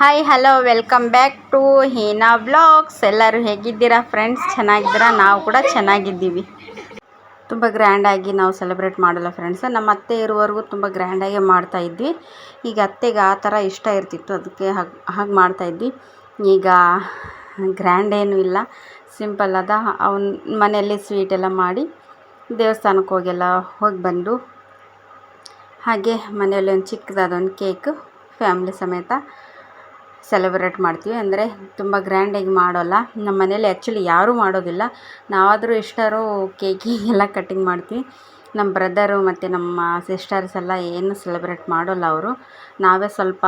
Hi hello welcome back to Heena blogs ಎಲ್ಲರೂ ಹೇಗಿದ್ದೀರಾ friends ಚೆನ್ನಾಗಿದ್ದೀರಾ? ನಾವು ಕೂಡ ಚೆನ್ನಾಗಿದ್ದೀವಿ. ತುಂಬ ಗ್ರ್ಯಾಂಡಾಗಿ ನಾವು ಸೆಲೆಬ್ರೇಟ್ ಮಾಡಲ್ಲ ಫ್ರೆಂಡ್ಸ್ ನಮ್ಮ ಅತ್ತೆ ಇರುವವರೆಗೂ ತುಂಬ ಗ್ರ್ಯಾಂಡಾಗಿ ಮಾಡ್ತಾ ಇದ್ವಿ. ಈಗ ಅತ್ತೆಗೆ ಆ ಥರ ಇಷ್ಟ ಇರ್ತಿತ್ತು. ಅದಕ್ಕೆ ಹಾಗೆ ಹಾಗೆ ಮಾಡ್ತಾಯಿದ್ವಿ ಈಗ ಗ್ರ್ಯಾಂಡ್ ಏನೂ ಇಲ್ಲ. ಸಿಂಪಲ್ ಅದ ಅವನ ಮನೆಯಲ್ಲಿ ಸ್ವೀಟ್ ಎಲ್ಲ ಮಾಡಿ ದೇವಸ್ಥಾನಕ್ಕೆ ಹೋಗೆಲ್ಲ ಹೋಗಿ ಬಂದು, ಹಾಗೆ ಮನೆಯಲ್ಲಿ ಒಂದು ಚಿಕ್ಕದಾದ ಒಂದು ಕೇಕ್ ಫ್ಯಾಮ್ಲಿ ಸಮೇತ ಸೆಲೆಬ್ರೇಟ್ ಮಾಡ್ತೀವಿ. ಅಂದರೆ ತುಂಬ ಗ್ರ್ಯಾಂಡಾಗಿ ಮಾಡೋಲ್ಲ. ನಮ್ಮ ಮನೇಲಿ ಆ್ಯಕ್ಚುಲಿ ಯಾರೂ ಮಾಡೋದಿಲ್ಲ. ನಾವಾದರೂ ಇಷ್ಟರೂ ಕೇಕಿಗೆಲ್ಲ ಕಟ್ಟಿಂಗ್ ಮಾಡ್ತೀವಿ. ನಮ್ಮ ಬ್ರದರು ಮತ್ತು ನಮ್ಮ ಸಿಸ್ಟರ್ಸ್ ಎಲ್ಲ ಏನು ಸೆಲೆಬ್ರೇಟ್ ಮಾಡೋಲ್ಲ ಅವರು. ನಾವೇ ಸ್ವಲ್ಪ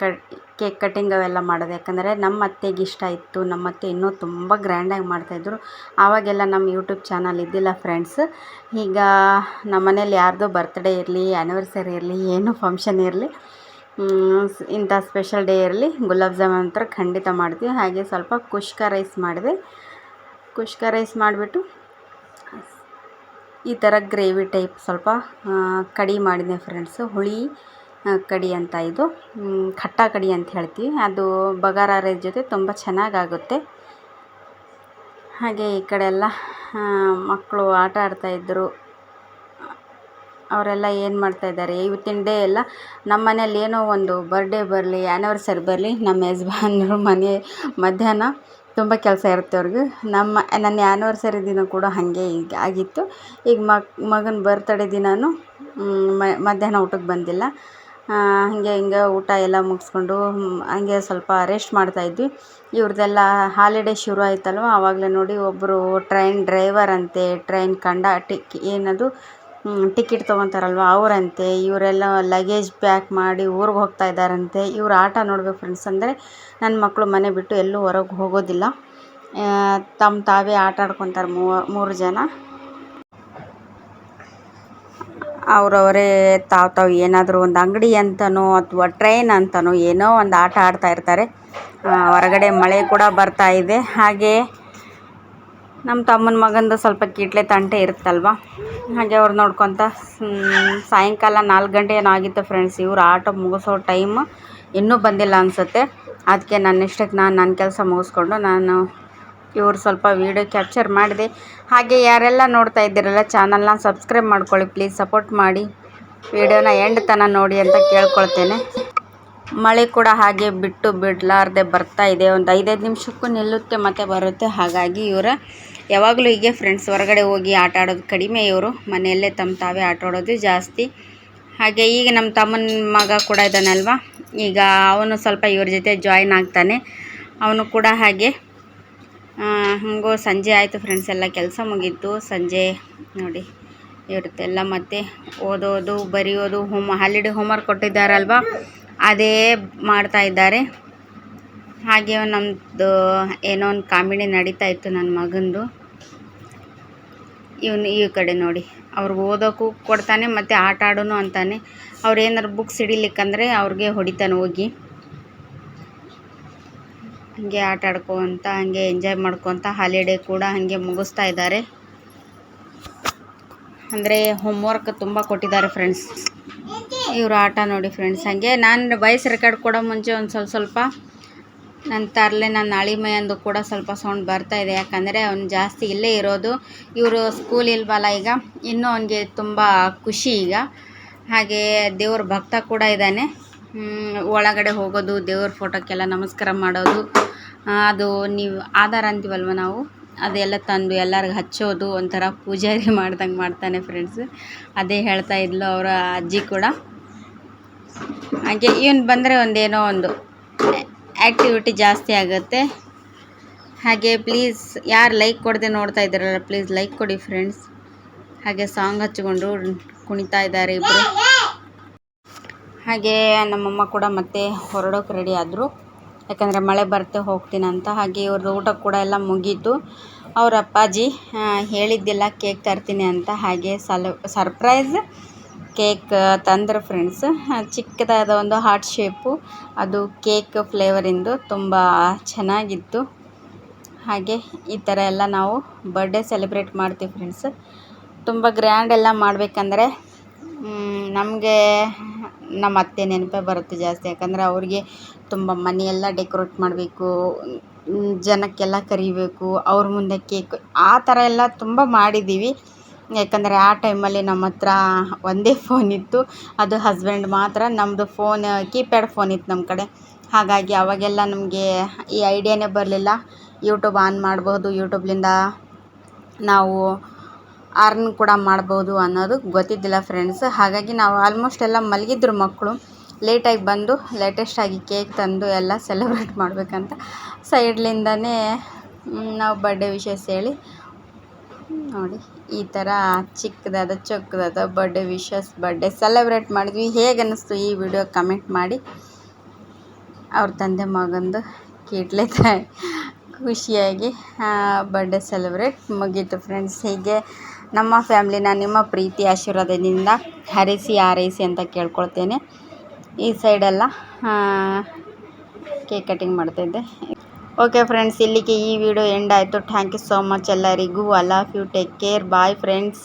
ಕಟ್ ಕೇಕ್ ಕಟ್ಟಿಂಗ್ ಅವೆಲ್ಲ ಮಾಡೋದು. ಯಾಕಂದರೆ ನಮ್ಮ ಅತ್ತೆಗೆ ಇಷ್ಟ ಇತ್ತು. ನಮ್ಮ ಅತ್ತೆ ಇನ್ನೂ ತುಂಬ ಗ್ರ್ಯಾಂಡಾಗಿ ಮಾಡ್ತಾಯಿದ್ರು ಆವಾಗೆಲ್ಲ ನಮ್ಮ ಯೂಟ್ಯೂಬ್ ಚಾನಲ್ ಇದ್ದಿಲ್ಲ ಫ್ರೆಂಡ್ಸ್ ಈಗ ನಮ್ಮ ಮನೇಲಿ ಯಾರ್ದೋ ಬರ್ತ್ಡೇ ಇರಲಿ ಆ್ಯನಿವರ್ಸರಿ ಇರಲಿ, ಏನು ಫಂಕ್ಷನ್ ಇರಲಿ. ಇಂಥ ಸ್ಪೆಷಲ್ ಡೇ ಇರಲಿ ಗುಲಾಬ್ ಜಾಮೂನ್ ಅಂತರ ಖಂಡಿತ ಮಾಡ್ತೀವಿ. ಹಾಗೆ ಸ್ವಲ್ಪ ಕುಷ್ಕ ರೈಸ್ ಮಾಡಿದೆ. ಕುಷ್ಕ ರೈಸ್ ಮಾಡಿಬಿಟ್ಟು ಈ ಥರ ಗ್ರೇವಿ ಟೈಪ್ ಸ್ವಲ್ಪ ಕಡಿ ಮಾಡಿದೆ ಫ್ರೆಂಡ್ಸು ಹುಳಿ ಕಡಿ ಅಂತ ಇದು. ಖಟ್ಟ ಕಡಿ ಅಂತ ಹೇಳ್ತೀವಿ. ಅದು ಬಗಾರ ರೈಸ್ ಜೊತೆ ತುಂಬ ಚೆನ್ನಾಗಾಗುತ್ತೆ. ಹಾಗೆ ಈ ಕಡೆ ಎಲ್ಲ ಮಕ್ಕಳು ಆಟ ಆಡ್ತಾಯಿದ್ರು ಅವರೆಲ್ಲ ಏನು ಮಾಡ್ತಾಯಿದ್ದಾರೆ ಇವತ್ತಿನ ಡೇ ಎಲ್ಲ ನಮ್ಮ ಮನೇಲಿ ಏನೋ ಒಂದು ಬರ್ಡೇ ಬರಲಿ ಆ್ಯನಿವರ್ಸರಿ ಬರಲಿ ನಮ್ಮ ಯಜಮಾನ್ರು ಮನೆ ಮಧ್ಯಾಹ್ನ ತುಂಬ ಕೆಲಸ ಇರುತ್ತೆ ಅವ್ರಿಗೆ. ನಮ್ಮ, ನನ್ನ ಆ್ಯನಿವರ್ಸರಿ ದಿನ ಕೂಡ ಹಾಗೆ ಈಗ ಆಗಿತ್ತು. ಈಗ ಮಗನ ಬರ್ತಡೇ ದಿನವೂ ಮಧ್ಯಾಹ್ನ ಊಟಕ್ಕೆ ಬಂದಿಲ್ಲ. ಹಾಗೆ ಹಿಂಗೆ ಊಟ ಎಲ್ಲ ಮುಗಿಸ್ಕೊಂಡು ಹಂಗೆ ಸ್ವಲ್ಪ ರೆಸ್ಟ್ ಮಾಡ್ತಾಯಿದ್ವಿ ಇವ್ರದ್ದೆಲ್ಲ ಹಾಲಿಡೇ ಶುರು ಆಯ್ತಲ್ವ? ಆವಾಗಲೇ ನೋಡಿ ಒಬ್ಬರು ಟ್ರೈನ್ ಡ್ರೈವರ್ ಅಂತೆ ಟ್ರೈನ್ ಕಂಡ ಟಿಕ್ ಏನದು? ಟಿಕೆಟ್ ತೊಗೊತಾರಲ್ವ ಅವರಂತೆ, ಇವರೆಲ್ಲ ಲಗೇಜ್ ಪ್ಯಾಕ್ ಮಾಡಿ ಊರಿಗೆ ಹೋಗ್ತಾ ಇದ್ದಾರಂತೆ. ಇವ್ರ ಆಟ ನೋಡ್ಬೇಕು ಫ್ರೆಂಡ್ಸ್ ಅಂದರೆ ನನ್ನ ಮಕ್ಕಳು ಮನೆ ಬಿಟ್ಟು ಎಲ್ಲೂ ಹೊರಗೆ ಹೋಗೋದಿಲ್ಲ. ತಮ್ಮ ತಾವೇ ಆಟ ಆಡ್ಕೊತಾರೆ ಮೂರು ಜನ. ಅವರವರೇ ತಾವು ತಾವು ಏನಾದರೂ ಒಂದು ಅಂಗಡಿ ಅಂತನೋ ಅಥವಾ ಟ್ರೈನ್ ಅಂತನೋ ಏನೋ ಒಂದು ಆಟ ಆಡ್ತಾ ಇರ್ತಾರೆ. ಹೊರಗಡೆ ಮಳೆ ಕೂಡ ಬರ್ತಾ ಇದೆ. ಹಾಗೆ ನಮ್ಮ ತಮ್ಮನ ಮಗಂದು ಸ್ವಲ್ಪ ಕೀಟ್ಲೆ ತಂಟೆ ಇರುತ್ತಲ್ವ? ಹಾಗೆ ಅವ್ರು ನೋಡ್ಕೊತ ಸಾಯಂಕಾಲ ನಾಲ್ಕು ಗಂಟೆ ಏನೋ ಆಗಿತ್ತು ಫ್ರೆಂಡ್ಸ್ ಇವ್ರು ಆಟ ಮುಗಿಸೋ ಟೈಮ್ ಇನ್ನೂ ಬಂದಿಲ್ಲ ಅನಿಸುತ್ತೆ. ಅದಕ್ಕೆ ನನ್ನ ಇಷ್ಟಕ್ಕೆ ನಾನು ನನ್ನ ಕೆಲಸ ಮುಗಿಸ್ಕೊಂಡು ನಾನು ಇವ್ರು ಸ್ವಲ್ಪ ವೀಡಿಯೋ ಕ್ಯಾಪ್ಚರ್ ಮಾಡಿದೆ. ಹಾಗೆ ಯಾರೆಲ್ಲ ನೋಡ್ತಾ ಇದ್ದೀರಲ್ಲ ಚಾನಲ್ನ ಸಬ್ಸ್ಕ್ರೈಬ್ ಮಾಡ್ಕೊಳ್ಳಿ ಪ್ಲೀಸ್ ಸಪೋರ್ಟ್ ಮಾಡಿ. ವೀಡಿಯೋನ ಎಂಡ್ ತನ ನೋಡಿ ಅಂತ ಕೇಳ್ಕೊಳ್ತೇನೆ. ಮಳೆ ಕೂಡ ಹಾಗೆ ಬಿಟ್ಟು ಬಿಡಲಾರ್ದೆ ಬರ್ತಾ ಇದೆ. ಒಂದು ಐದೈದು ನಿಮಿಷಕ್ಕೂ ನಿಲ್ಲುತ್ತೆ, ಮತ್ತು ಬರುತ್ತೆ. ಹಾಗಾಗಿ ಇವರ ಯಾವಾಗಲೂ ಹೀಗೆ ಫ್ರೆಂಡ್ಸ್ ಹೊರಗಡೆ ಹೋಗಿ ಆಟ ಆಡೋದು ಕಡಿಮೆ ಇವರು. ಮನೆಯಲ್ಲೇ ತಮ್ಮ ತಾವೇ ಆಟ ಆಡೋದು ಜಾಸ್ತಿ. ಹಾಗೆ ಈಗ ನಮ್ಮ ತಮ್ಮನ ಮಗ ಕೂಡ ಇದ್ದಾನಲ್ವ ಈಗ ಅವನು ಸ್ವಲ್ಪ ಇವ್ರ ಜೊತೆ ಜಾಯಿನ್ ಆಗ್ತಾನೆ. ಅವನು ಕೂಡ ಹಾಗೆ ಹಂಗೋ ಸಂಜೆ ಆಯಿತು ಫ್ರೆಂಡ್ಸ್ ಎಲ್ಲ ಕೆಲಸ ಮುಗೀತು. ಸಂಜೆ ನೋಡಿ ಇರುತ್ತೆಲ್ಲ ಮತ್ತೆ ಓದೋದು, ಬರೆಯೋದು ಹೋಮ್ ಹಾಲಿಡೇ ಹೋಮ್ವರ್ಕ್ ಕೊಟ್ಟಿದ್ದಾರಲ್ವ? ಅದೇ ಮಾಡ್ತಾ ಇದ್ದಾರೆ. ಹಾಗೆ ನಮ್ಮದು ಏನೋ ಒಂದು ಕಾಮಿಡಿ ನಡೀತಾ ಇತ್ತು ನನ್ನ ಮಗಂದು. ಇವನು ಈ ಕಡೆ ನೋಡಿ. ಅವ್ರಿಗೆ ಓದೋಕ್ಕೂ ಕೊಡ್ತಾನೆ ಮತ್ತು ಆಟ ಆಡೋನು ಅಂತಾನೆ. ಅವ್ರು ಏನಾರು ಬುಕ್ಸ್ ಹಿಡಿಲಿಕ್ಕಂದ್ರೆ ಅವ್ರಿಗೆ ಹೊಡಿತಾನೆ ಹೋಗಿ. ಹಾಗೆ ಆಟ ಆಡ್ಕೊತ ಹಾಗೆ ಎಂಜಾಯ್ ಮಾಡ್ಕೊತ ಹಾಲಿಡೇ ಕೂಡ ಹಾಗೆ ಮುಗಿಸ್ತಾ ಇದ್ದಾರೆ. ಅಂದರೆ ಹೋಮ್ವರ್ಕ್ ತುಂಬ ಕೊಟ್ಟಿದ್ದಾರೆ ಫ್ರೆಂಡ್ಸ್ ಇವರು ಆಟ ನೋಡಿ ಫ್ರೆಂಡ್ಸ್ ಹಾಗೆ ನಾನು ವಾಯ್ಸ್ ರೆಕಾರ್ಡ್ ಕೊಡೋ ಮುಂಚೆ ಒಂದು ಸ್ವಲ್ಪ ಸ್ವಲ್ಪ ನನ್ನ ತರಲೆ, ನನ್ನ ಮೈಯಂದು ಕೂಡ ಸ್ವಲ್ಪ ಸೌಂಡ್ ಬರ್ತಾ ಇದೆ. ಯಾಕಂದರೆ ಅವ್ನು ಜಾಸ್ತಿ ಇಲ್ಲೇ ಇರೋದು. ಇವರು ಸ್ಕೂಲ್ ಇಲ್ವಲ್ಲ ಈಗ? ಇನ್ನೂ ಅವನಿಗೆ ತುಂಬ ಖುಷಿ ಈಗ. ಹಾಗೆ ದೇವ್ರ ಭಕ್ತ ಕೂಡ ಇದ್ದಾನೆ. ಒಳಗಡೆ ಹೋಗೋದು, ದೇವ್ರ ಫೋಟೋಕ್ಕೆಲ್ಲ ನಮಸ್ಕಾರ ಮಾಡೋದು. ಅದು ನೀವು ಆಧಾರ ಅಂತೀವಲ್ವ ನಾವು? ಅದೆಲ್ಲ ತಂದು ಎಲ್ಲರಿಗೂ ಹಚ್ಚೋದು, ಒಂಥರ ಪೂಜಾರಿ ಮಾಡ್ದಂಗೆ ಮಾಡ್ತಾನೆ ಫ್ರೆಂಡ್ಸ್ ಅದೇ ಹೇಳ್ತಾ ಇದ್ಲು ಅವರ ಅಜ್ಜಿ ಕೂಡ. ಹಾಗೆ ಇವನು ಬಂದರೆ ಒಂದೇನೋ ಒಂದು. ಆ್ಯಕ್ಟಿವಿಟಿ ಜಾಸ್ತಿ ಆಗುತ್ತೆ. ಹಾಗೆ ಪ್ಲೀಸ್ ಯಾರು ಲೈಕ್ ಕೊಡದೆ ನೋಡ್ತಾ ಇದ್ದಾರಲ್ಲ ಪ್ಲೀಸ್ ಲೈಕ್ ಕೊಡಿ ಫ್ರೆಂಡ್ಸ್ ಹಾಗೆ ಸಾಂಗ್ ಹಚ್ಚಿಕೊಂಡು ಕುಣಿತಾ ಇದ್ದಾರೆ ಇಬ್ಬರು ಹಾಗೆ ನಮ್ಮಮ್ಮ ಕೂಡ ಮತ್ತೆ ಹೊರಡೋಕೆ ರೆಡಿ ಆದರು. ಯಾಕಂದರೆ ಮಳೆ ಬರ್ತೆ ಹೋಗ್ತೀನಂತ ಹಾಗೆ ಇವ್ರದ್ದು ಊಟ ಕೂಡ ಎಲ್ಲ ಮುಗೀತು. ಅವ್ರ ಅಪ್ಪಾಜಿ ಹೇಳಿದ್ದಿಲ್ಲ ಕೇಕ್ ತರ್ತೀನಿ ಅಂತ. ಹಾಗೆ ಸಲ ಸರ್ಪ್ರೈಸ್ ಕೇಕ್ ತಂದ್ರೆ ಫ್ರೆಂಡ್ಸ್ ಚಿಕ್ಕದಾದ ಒಂದು ಹಾರ್ಟ್ ಶೇಪು ಅದು ಕೇಕ್ ಫ್ಲೇವರಿಂದು ತುಂಬ ಚೆನ್ನಾಗಿತ್ತು. ಹಾಗೆ ಈ ಥರ ಎಲ್ಲ ನಾವು ಬರ್ಡೇ ಸೆಲೆಬ್ರೇಟ್ ಮಾಡ್ತೀವಿ ಫ್ರೆಂಡ್ಸ್ ತುಂಬ ಗ್ರ್ಯಾಂಡ್ ಎಲ್ಲ ಮಾಡಬೇಕಂದ್ರೆ ನಮಗೆ ನಮ್ಮ ಅತ್ತೆ ನೆನಪೇ ಬರುತ್ತೆ ಜಾಸ್ತಿ. ಯಾಕಂದರೆ ಅವ್ರಿಗೆ ತುಂಬ ಮನೆಯೆಲ್ಲ ಡೆಕೋರೇಟ್ ಮಾಡಬೇಕು ಜನಕ್ಕೆಲ್ಲ ಕರಿಬೇಕು, ಅವ್ರ ಮುಂದೆ ಕೇಕ್ ಆ ಥರ ಎಲ್ಲ ತುಂಬ ಮಾಡಿದ್ದೀವಿ. ಯಾಕಂದರೆ ಆ ಟೈಮಲ್ಲಿ ನಮ್ಮ ಹತ್ರ ಒಂದೇ ಫೋನ್ ಇತ್ತು. ಅದು ಹಸ್ಬೆಂಡ್ ಮಾತ್ರ ನಮ್ಮದು ಫೋನ್ ಕೀಪ್ಯಾಡ್ ಫೋನ್ ಇತ್ತು ನಮ್ಮ ಕಡೆ. ಹಾಗಾಗಿ ಅವಾಗೆಲ್ಲ ನಮಗೆ ಈ ಐಡಿಯಾನೇ ಬರಲಿಲ್ಲ. ಯೂಟ್ಯೂಬ್ ಆನ್ ಮಾಡ್ಬೋದು. ಯೂಟ್ಯೂಬ್ಲಿಂದ ನಾವು ಅರ್ನ್ ಕೂಡ ಮಾಡ್ಬೋದು ಅನ್ನೋದು ಗೊತ್ತಿದ್ದಿಲ್ಲ ಫ್ರೆಂಡ್ಸ್ ಹಾಗಾಗಿ ನಾವು ಆಲ್ಮೋಸ್ಟ್ ಎಲ್ಲ ಮಲಗಿದ್ರು ಮಕ್ಕಳು. ಲೇಟಾಗಿ ಬಂದು ಲೇಟೆಸ್ಟಾಗಿ ಕೇಕ್ ತಂದು ಎಲ್ಲ ಸೆಲೆಬ್ರೇಟ್ ಮಾಡಬೇಕಂತ ಸೈಡ್ಲಿಂದನೇ ನಾವು ಬರ್ಡೇ ವಿಶಸ್ ಹೇಳಿ ನೋಡಿ, ಈ ಥರ ಚಿಕ್ಕದಾದ, ಚೊಕ್ಕದಾದ ಬರ್ಡೇ ವಿಶಸ್ ಬರ್ಡೇ ಸೆಲೆಬ್ರೇಟ್ ಮಾಡಿದ್ವಿ. ಹೇಗೆ ಅನ್ನಿಸ್ತು ಈ ವಿಡಿಯೋ ಕಮೆಂಟ್ ಮಾಡಿ. ಅವ್ರ ತಂದೆ ಮಗಂದು ಕೀಟ್ಲೆ ಖುಷಿಯಾಗಿ ಬರ್ಡೇ ಸೆಲೆಬ್ರೇಟ್ ಮುಗೀತು ಫ್ರೆಂಡ್ಸ್ ಹೀಗೆ ನಮ್ಮ ಫ್ಯಾಮ್ಲಿನ ನಿಮ್ಮ ಪ್ರೀತಿ ಆಶೀರ್ವಾದದಿಂದ ಹರಿಸಿ ಆರೈಸಿ ಅಂತ ಕೇಳ್ಕೊಳ್ತೇನೆ. ಈ ಸೈಡೆಲ್ಲ ಕೇಕ್ ಕಟಿಂಗ್ ಮಾಡ್ತಾಯಿದ್ದೆ ಓಕೆ ಫ್ರೆಂಡ್ಸ್ ಇಲ್ಲಿಗೆ ಈ ವಿಡಿಯೋ ಎಂಡ್ ಆಯಿತು ಥ್ಯಾಂಕ್ ಯು ಸೋ ಮಚ್ ಎಲ್ಲರಿಗೂ I love you take care bye friends